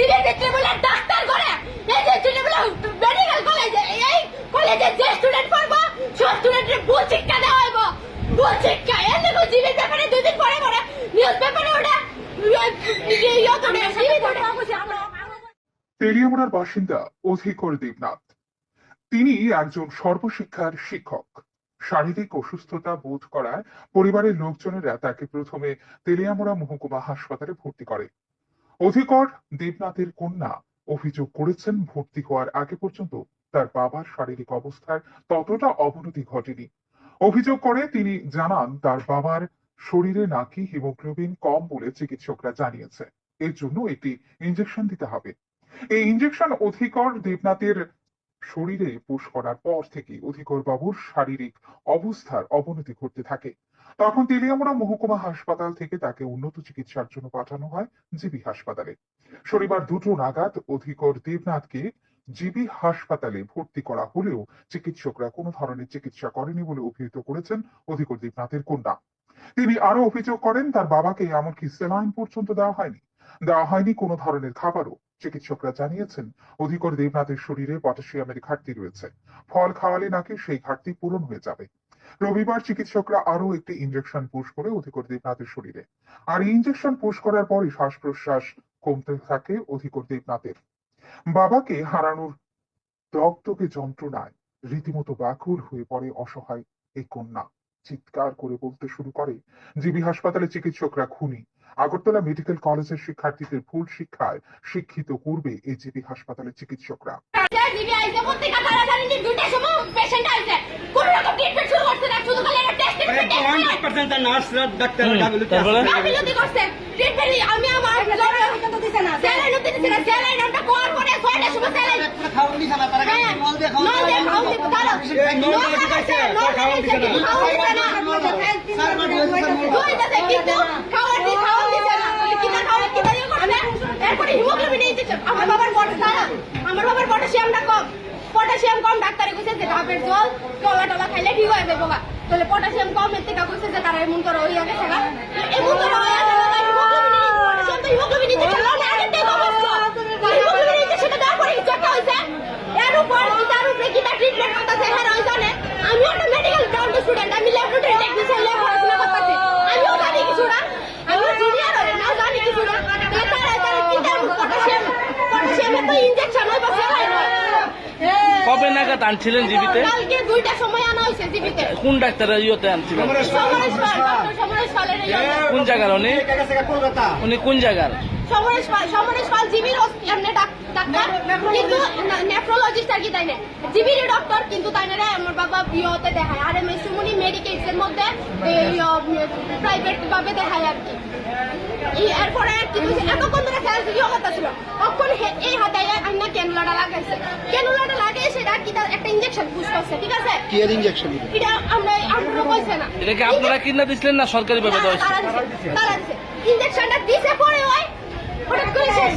GB ট্রিপুলের doctor করে এই যে ট্রিপুল মেডিকেল কলেজে এই কলেজে যে স্টুডেন্ট পড়ব সব স্টুডেন্টের ভুল শিক্ষা দেওয়া হইব। ভুল শিক্ষা। এর দেখো জিবির ব্যাপারে দুই পরে পরে নিউজ পেপারে ওটা ইয়ে তেলিয়ামুড়ার বাসিন্দা অধিকর দেবনাথ। তিনি একজন সর্বশিক্ষার শিক্ষক। শারীরিক অসুস্থতা বোধ করায় পরিবারের লোকজনেরা তাকে প্রথমে তেলিয়ামুড়া মহকুমা হাসপাতালে ভর্তি করে। অধিকর দেবনাথের কন্যা অভিযোগ করেছেন ভর্তি হওয়ার আগে পর্যন্ত তার বাবার শারীরিক অবস্থার ততটা অবনতি ঘটেনি। অভিযোগ করে তিনি জানান, তার বাবার শরীরে নাকি হিমোগ্লোবিন কম বলে চিকিৎসকরা জানিয়েছে। এর জন্য একটি ইঞ্জেকশন দিতে হবে। এই ইঞ্জেকশন অধিকর দেবনাথের শরীরে পুশ করার পর থেকে অধিকর বাবুর শারীরিক অবস্থার অবনতি ঘটতে থাকে। তখন তেলিয়ামুড়া মহকুমা হাসপাতাল থেকে তাকে উন্নত চিকিৎসার জন্য পাঠানো হয় জিবি হাসপাতালে। শনিবার দুটো নাগাদ অধিকর দেবনাথকে জিবি হাসপাতালে ভর্তি করা হলেও চিকিৎসকরা কোনো ধরনের চিকিৎসা করেনি বলে অভিহিত করেছেন অধিকর দেবনাথের কন্যা। তিনি আরও অভিযোগ করেন, তার বাবাকে এমনকি সেলাইন পর্যন্ত দেওয়া হয়নি। দেওয়া হয়নি কোনো ধরনের খাবারও। চিকিৎসকরা জানিয়েছেন, অধিকর দেবনাথের শরীরে পটাশিয়ামের ঘাটতি রয়েছে। ফল খাওয়ালে নাকি সেই ঘাটতি পূরণ হয়ে যাবে। রবিবার চিকিৎসকরা আরও একটি ইঞ্জেকশন পুশ করে অধিকর দেবনাথের শরীরে। আর ইঞ্জেকশন পুশ করার পরই শ্বাস প্রশ্বাস কমতে থাকে অধিকর দেবনাথের। বাবাকে হারানোর রক্তকে যন্ত্রণায় রীতিমতো ব্যাকুল হয়ে পড়ে অসহায় এই কন্যা। চিৎকার করে বলতে শুরু করে। জিবি হাসপাতালে চিকিৎসকরা খুনি। আগরতলা মেডিকেল কলেজের শিক্ষার্থীদের ভুল শিক্ষায় শিক্ষিত করবে এই জিবি হাসপাতালের চিকিৎসকরা। কিন্তু খাওয়ার দি খাওয়ার দিছে না বলে কিনা খাওয়ার কিনা দিয়ে করছে এরপরে হিমোগ্লোবিন এই দিচ্ছে আমার বাবার পটাশিয়াম আমার বাবার পটাশিয়ামটা কম পটাশিয়াম কম ডাক্তারে কইছে যে ধাপের জল টলা টলা খাইলে ঠিক হয়ে যাবে বাবা তাহলে পটাশিয়াম কম এর থেকে কইছে যে তারা এমন করে, ওই আগে থাকা এমন করে ওই আগে থাকা হিমোগ্লোবিন পটাশিয়াম তো হিমোগ্লোবিন দিতে চলো না আগে থেকে অবস্থা হিমোগ্লোবিন দিতে সেটা দেওয়ার পরে কিছু একটা হয়েছে এর উপর তার উপরে কি তার ট্রিটমেন্ট করতেছে হ্যাঁ ওই জানে আমিও একটা মেডিকেল গ্রাউন্ড স্টুডেন্ট আমি ল্যাবরেটরি টেকনিশিয়ান ল্যাব পড়াশোনা করতেছি আমিও জানি কিছুটা আমিও জুনিয়র হই না জানি কিছুটা তাহলে তারা তারা কি দেন পটাশিয়াম পটাশিয়ামের তো ইনজেকশন হয় বা স্যালাইন হয় কবে আনছিলেন জীবিতে? কালকে দুইটা সময় আনা হয়েছে জীবিতে। কোন ডাক্তারের ইয়েতে আনছিলেন। কোন জায়গার উনি? উনি কোন জায়গার? সমরেশ পাল সমরেশ পাল জিবির এমনি ডাক্তার কিন্তু নেফ্রোলজিস্ট আর কি তাই না? জিবির ডক্টর কিন্তু তাই না রে আমার বাবা ইয়েতে দেখায়। আর এম এস সুমনি মেডিকেটস এর মধ্যে প্রাইভেট ভাবে দেখায় আর কি। এরপরে কি হয়েছে এতক্ষণ ধরে খেয়াল ছিল তখন এই হাতে আইনা ক্যানুলাটা লাগাইছে। ক্যানুলাটা লাগিয়ে সেটা কি তার একটা ইঞ্জেকশন পুশ করছে ঠিক আছে? কি এর ইঞ্জেকশন এটা? আমরা আমরা কইছে না। এটা কি আপনারা কিনা দিছিলেন না সরকারি ভাবে দেওয়া হয়েছে? তারা দিছে তারা দিছে পরে ওই হঠাৎ করে শেষ।